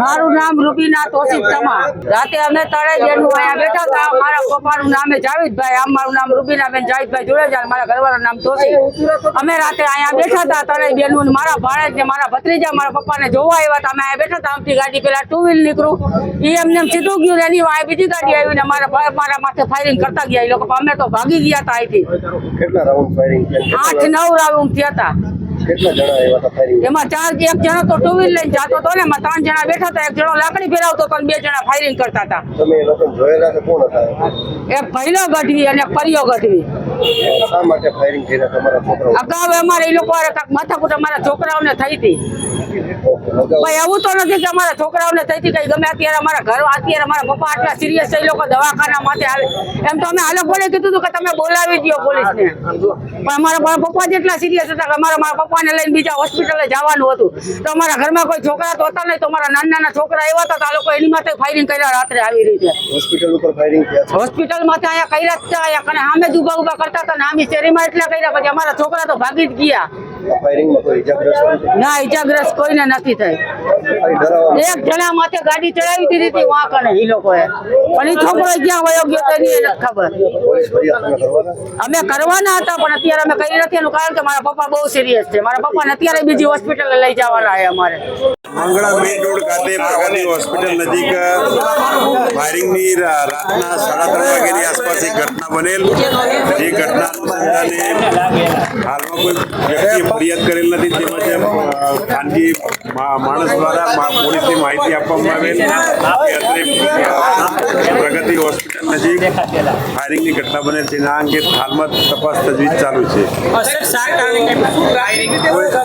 મારું નામ રૂબીના તોસીફ તમા રાતે અમે તળાઈ બેનું અહીંયા બેઠા હતા મારા પપ્પાનું નામે જાવેદભાઈ આમ મારું નામ રૂબીનાબેન જાવેદભાઈ જોડેજા મારા ઘરવાળાનું નામ તોસીફ અમે રાતે અહીંયા બેઠા હતા તળાઈ બેનું ને મારા ભાણેજ ને મારા ભત્રીજા મારા પપ્પાને જોવા આવ્યા હતા. અમે અહીંયા બેઠા હતા આમથી ગાડી પેલા ટુ વ્હીલ નીકળું. એ અમને સીધું ગયું એની વાય બીજી ગાડી આવીને મારા ભાઈ મારા માથે ફાયરિંગ કરતા ગયા એ લોકો. અમે તો ભાગી ગયા હતા અહીંથી. આઠ નવ રાઉન્ડ થયા હતા. કેટલા જણા આવ્યા હતા ફાયરિંગ એમાં ચાર એક જણો તો ટુ વ્હીલ લઈને જતો હતો ને એમાં ત્રણ જણા બેઠા હતા એક જણો લાકડી ફેરવતો હતો અને બે જણા ફાયરિંગ કરતા હતા. તમે એ લોકો જોયેલા કે કોણ હતા? એક ભૈલો ગઢવી અને પરિયો ગઢવી. શા માટે ફાયરિંગ કર્યા તમારા છોકરાઓ? અગાઉ અમારે એ લોકો કાંઈક માથાકૂટ અમારા છોકરાઓને થઈ હતી. ભાઈ એવું તો નથી કે અમારા છોકરાઓને થઈથી કઈ ગમે. અત્યારે અમારા ઘર અત્યારે અમારા પપ્પા આટલા સિરિયસ થઈ લોકો દવાખાના માટે આવે. એમ તો અમે આ લોકોને કીધું હતું કે તમે બોલાવી દો પોલીસને. પણ અમારા પપ્પા જેટલા સિરિયસ હતા કે અમારા મારા પપ્પાને લઈને બીજા હોસ્પિટલે જવાનું હતું. તો અમારા ઘરમાં કોઈ છોકરા તો હતા નહીં તો અમારા નાના નાના છોકરા એવા હતા તો આ લોકો એની માથે ફાયરિંગ કર્યા રાત્રે આવી રીતે. હોસ્પિટલ ઉપર ફાયરિંગ થયા હોસ્પિટલમાંથી અહીંયા કર્યા જ હતા અને સામે જ ઊભા ઊભા કરતા હતા ને આમી શેરીમાં એટલા કર્યા પછી અમારા છોકરા તો ભાગી જ ગયા. ફાયરિંગમાં કોઈ ઇજાગ્રસ્ત ના ઇજાગ્રસ્ત કોઈને નથી થઈ. એક જણા માથે ગાડી ચડાવી દીધી હતી વાં કને એ લોકોએ. પણ એ છોકરો ક્યાં વયો ગયો તો એની નથી ખબર. અમે કરવાના હતા પણ અત્યારે અમે કરી નથી એનું કારણ કે મારા પપ્પા બહુ સિરિયસ છે. મારા પપ્પાને અત્યારે બીજી હોસ્પિટલે લઈ જવાના છે અમારે. મંગળા મેઇન રોડ ખાતે પ્રગતિ હોસ્પિટલ નજીક ફાયરિંગની રાતના સાડા ત્રણ વાગ્યાની આસપાસ એક ઘટના બનેલ. જે ઘટના અનુસંધાને હાલમાં કોઈ વ્યક્તિએ ફરિયાદ કરેલ નથી તેમજ ખાનગી માણસ દ્વારા પોલીસને માહિતી આપવામાં આવેલ. પ્રગતિ હોસ્પિટલ નજીક ફાયરિંગની ઘટના બનેલ. છે આ અંગે હાલમાં તપાસ તજવીજ ચાલુ છે.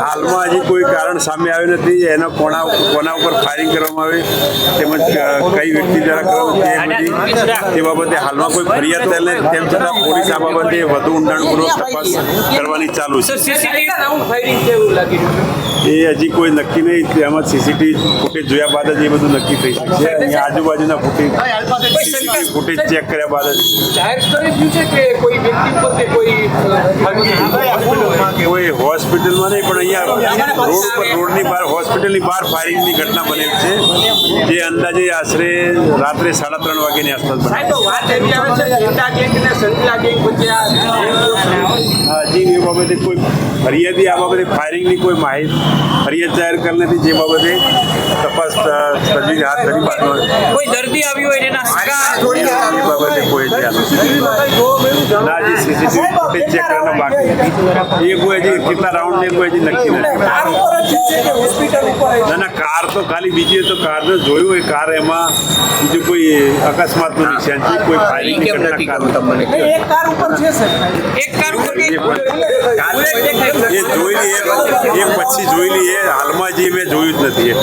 હાલમાં હજી કોઈ કારણ સામે આવ્યું નથી. એના કોના કોના ઉપર ફાયરિંગ કરવામાં આવે, તેમજ કઈ વ્યક્તિ દ્વારા કરવામાં તે બાબતે હાલમાં કોઈ ફરિયાદ થયેલ નથી. તેમ છતાં પોલીસ આ બાબતે વધુ ઊંડાણપૂર્વક તપાસ કરવાની ચાલુ છે. એ હજી કોઈ નક્કી નહીં તેમાં સીસીટીવી ફૂટેજ જોયા બાદ જ એ બધું નક્કી થઈ શકશે. અહીંયા આજુબાજુના ફૂટેજ સીસીટીવી ફૂટેજ ચેક કર્યા બાદ જ. જાહેર કરી દીધું છે કે કોઈ વ્યક્તિ ઉપર કે કોઈ કોઈ હોસ્પિટલમાં નહીં પણ અહીંયા રોડ પર રોડની બહાર હોસ્પિટલની બહાર ફાયરિંગની ઘટના બનેલ છે જે અંદાજે આશરે રાત્રે સાડા ત્રણ વાગ્યાની આસપાસ હજી એ બાબતે કોઈ ફરિયાદી આ બાબતે ફાયરિંગની કોઈ માહિતી ફરિયાદ જાહેર કરી નથી જે બાબતે તપાસ તજવીજ હાથ ધરી દર્દી આવ્યો હોય એના નથી. ના ને નથી. ના ના કાર તો ખાલી બીજી તો કાર તો જોયું હોય કાર એમાં બીજું કોઈ અકસ્માતનું નિશાન છે કોઈ ફાયરિંગની ઘટના કાર નથી. એક કાર ઉપર એ જોઈ લઈએ એ પછી જોઈ લઈએ હાલમાં જે મેં જોયું જ નથી એ.